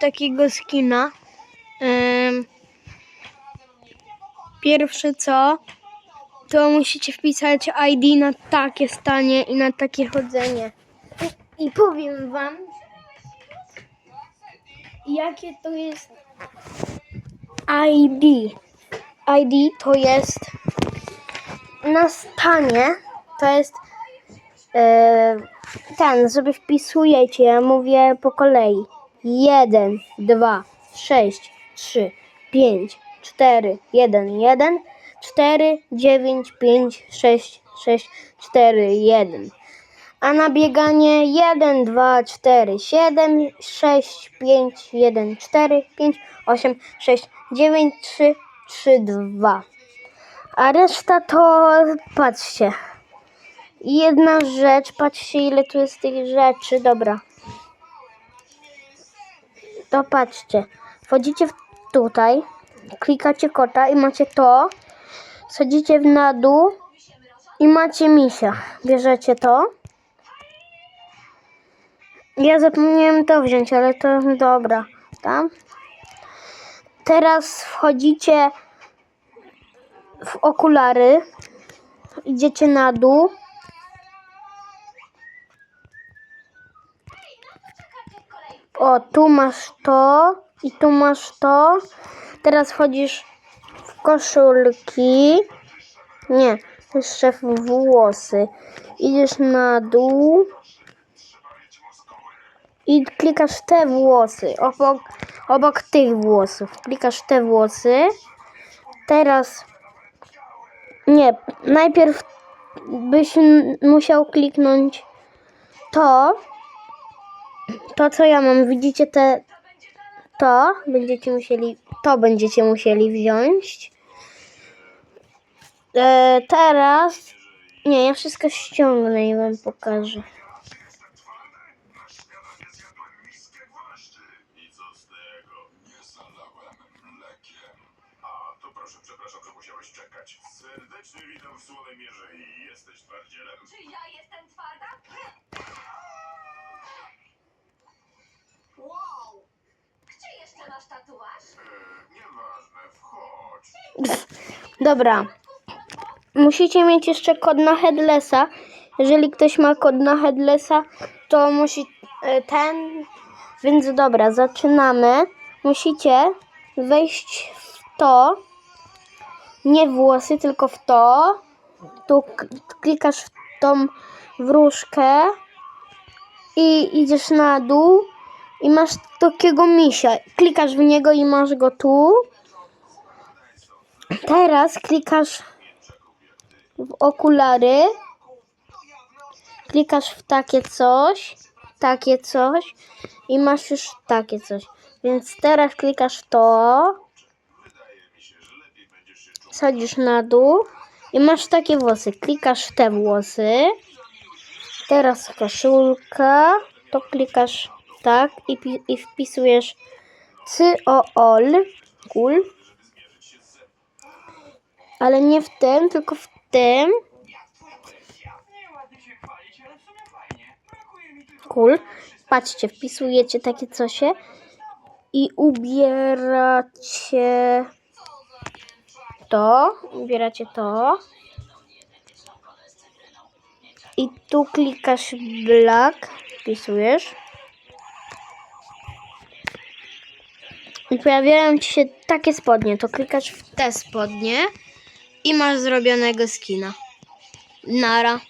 takiego skina. Pierwsze co, to musicie wpisać ID na takie stanie i na takie chodzenie. I, i powiem wam, jakie to jest ID. ID to jest na stanie, to jest e, ten, sobie wpisujecie, ja mówię po kolei. 1, 2, 6, 3, 5, 4, 1, 1, 4, 9, 5, 6, 6, 4, 1. A na bieganie 1, 2, 4, 7, 6, 5, 1, 4, 5, 8, 6, 9, 3, 3, 2. A reszta to patrzcie. Jedna rzecz, patrzcie ile tu jest tych rzeczy, dobra. To patrzcie. Wchodzicie tutaj, klikacie kota i macie to. Sadzicie w na dół i macie misia. Bierzecie to. Ja zapomniałem to wziąć, ale to dobra. Tam. Teraz wchodzicie w okulary. Idziecie na dół. O, tu masz to i tu masz to. Teraz wchodzisz w koszulki. Nie, jeszcze w włosy. Idziesz na dół i klikasz te włosy obok, obok tych włosów. Klikasz te włosy. Teraz nie, najpierw byś musiał kliknąć to. To co ja mam, widzicie te to będziecie musieli to będziecie musieli wziąć. E, teraz nie, ja wszystko ściągnę i wam pokażę. I co z tego? Nie zalałem mlekiem. A, to proszę, przepraszam, że musiałeś czekać. Serdecznie witam w Słonemierze i jesteś twardzielem. Czy ja jestem twarda? Dobra. Musicie mieć jeszcze kod na headlessa. Jeżeli ktoś ma kod na headlessa, to musi e, ten. Więc dobra, zaczynamy. Musicie wejść w to. Nie włosy, tylko w to. Tu klikasz w tą wróżkę i idziesz na dół i masz takiego misia. Klikasz w niego i masz go tu. Teraz klikasz w okulary. Klikasz w takie coś, takie coś i masz już takie coś. Więc teraz klikasz to, sadzisz na dół i masz takie włosy. Klikasz te włosy. Teraz koszulka, to klikasz tak i, i wpisujesz cyol, cool. Ale nie w tym, tylko w tym. Cool. Patrzcie, wpisujecie takie cosie i ubieracie to, ubieracie to. I tu klikasz black, wpisujesz. I pojawiają ci się takie spodnie, to klikasz w te spodnie i masz zrobionego skina. Nara.